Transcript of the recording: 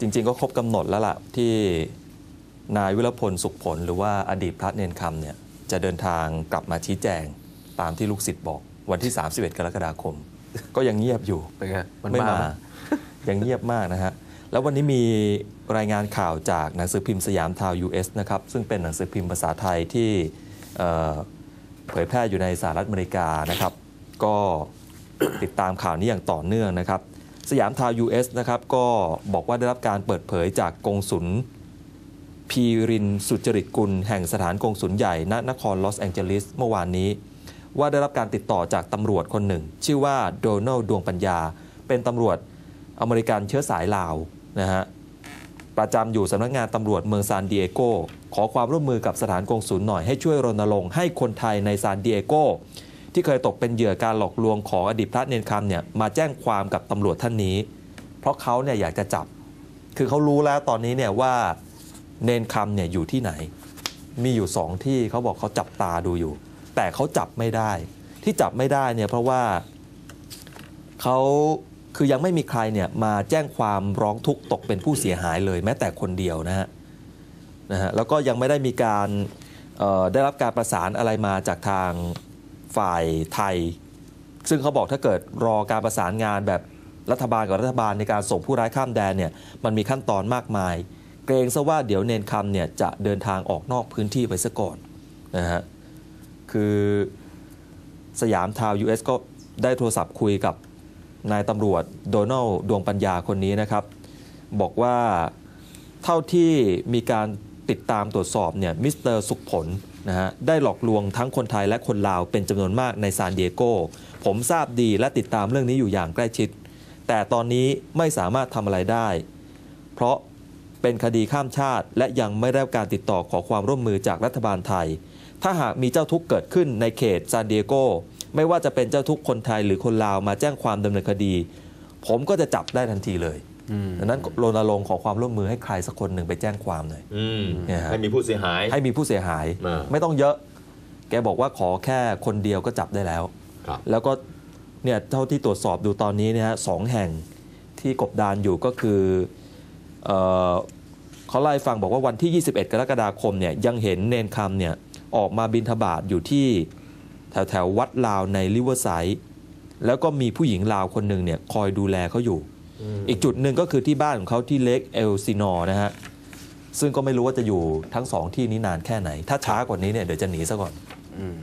จริงๆก็ครบกำหนดแล้วล่ะที่นายวิรพลสุขผล หรือว่าอดีตพระเนนคำเนี่ยจะเดินทางกลับมาชี้แจงตามที่ลูกศิษย์บอก วันที่ 31 กรกฎาคม ก็ยังเงียบอยู่เป็นไงมันไม่มามาไหมยังเงียบมากนะฮะแล้ววันนี้มีรายงานข่าวจากหนังสือพิมพ์สยามทาว US นะครับซึ่งเป็นหนังสือพิมพ์ภาษาไทยที่เอ่อเผยแพร่อยู่ในสหรัฐอเมริกานะครับ ก็ติดตามข่าวนี้อย่างต่อเนื่องนะครับ สยามทาว US นะครับก็บอกว่าได้รับการเปิดเผยจากกงสุลพีรินสุจริตกุล แห่งสถานกงสุลใหญ่ณนครลอสแองเจลิสเมื่อวานนี้ ว่าได้รับการติดต่อจากตำรวจคนหนึ่ง ชื่อว่าโดนัลดวงปัญญา เป็นตำรวจอเมริกันเชื้อสายลาวนะฮะประจำอยู่สำนักงานตำรวจเมืองซานดิเอโก ขอความร่วมมือกับสถานกงสุลหน่อยให้ช่วยรณรงค์ให้คนไทยในซานดิเอโก ที่เคยตกเป็นเหยื่อการหลอกลวงของอดีตพระเนนคำเนี่ยมาแจ้งความกับตำรวจท่านนี้ เพราะเขาเนี่ยอยากจะจับ คือเขารู้แล้วตอนนี้เนี่ยว่าเนนคำเนี่ยอยู่ที่ไหน มีอยู่สองที่เขาบอกเขาจับตาดูอยู่ แต่เขาจับไม่ได้ ที่จับไม่ได้เนี่ยเพราะว่าเขาคือยังไม่มีใครเนี่ยมาแจ้งความร้องทุกข์ตกเป็นผู้เสียหายเลย แม้แต่คนเดียวนะฮะนะฮะแล้วก็ยังไม่ได้มีการได้รับการประสานอะไรมาจากทาง ฝ่ายไทย ซึ่งเขาบอกถ้าเกิดรอการประสานงานแบบรัฐบาลกับรัฐบาลในการส่งผู้ร้ายข้ามแดนเนี่ยมันมีขั้นตอนมากมาย เกรงซะว่าเดี๋ยวเนนคำเนี่ยจะเดินทางออกนอกพื้นที่ไปซะก่อนนะฮะคือสยามทาว US ก็ได้โทรศัพท์คุยกับนายตำรวจโดนัลดวงปัญญาคนนี้นะครับ บอกว่าเท่าที่มีการติดตามตรวจสอบเนี่ยมิสเตอร์สุขผล นะฮะได้หลอกลวงทั้งคนไทยและคนลาวเป็นจำนวนมากในซานดิเอโก ผมทราบดีและติดตามเรื่องนี้อยู่อย่างใกล้ชิด แต่ตอนนี้ไม่สามารถทำอะไรได้ เพราะเป็นคดีข้ามชาติ และยังไม่ได้รับการติดต่อขอความร่วมมือจากรัฐบาลไทย ถ้าหากมีเจ้าทุกข์เกิดขึ้นในเขตซานดิเอโก ไม่ว่าจะเป็นเจ้าทุกข์คนไทยหรือคนลาวมาแจ้งความดำเนินคดี ผมก็จะจับได้ทันทีเลย ดังนั้นรณรงค์ขอความร่วมมือให้ใครสักคนหนึ่งไปแจ้งความหน่อยอืมเนี่ยฮะให้มีผู้เสียหาย ให้มีผู้เสียหาย อ่า ไม่ต้องเยอะ แกบอกว่าขอแค่คนเดียวก็จับได้แล้ว ครับ แล้วก็เนี่ยเท่าที่ตรวจสอบดูตอนนี้เนี่ยฮะสองแห่งที่กบดานอยู่ก็คือเออเขาไล่าให้ฟังบอกว่าวันที่ 21 กรกฎาคมเนี่ยยังเห็นเนนคำเนี่ยออกมาบินทบาทอยู่ที่แถวแถวๆวัดลาวในริเวอร์ไซด์แล้วก็มีผู้หญิงลาวคนหนึ่งเนี่ยคอยดูแลเขาอยู่ อีกจุดหนึ่งก็คือที่บ้านของเขาที่เล็กเอลซินอร์นะฮะซึ่งก็ไม่รู้ว่าจะอยู่ทั้งสองที่นี้นานแค่ไหน ถ้าช้ากว่านี้เนี่ยเดี๋ยวจะหนีซะก่อนอืม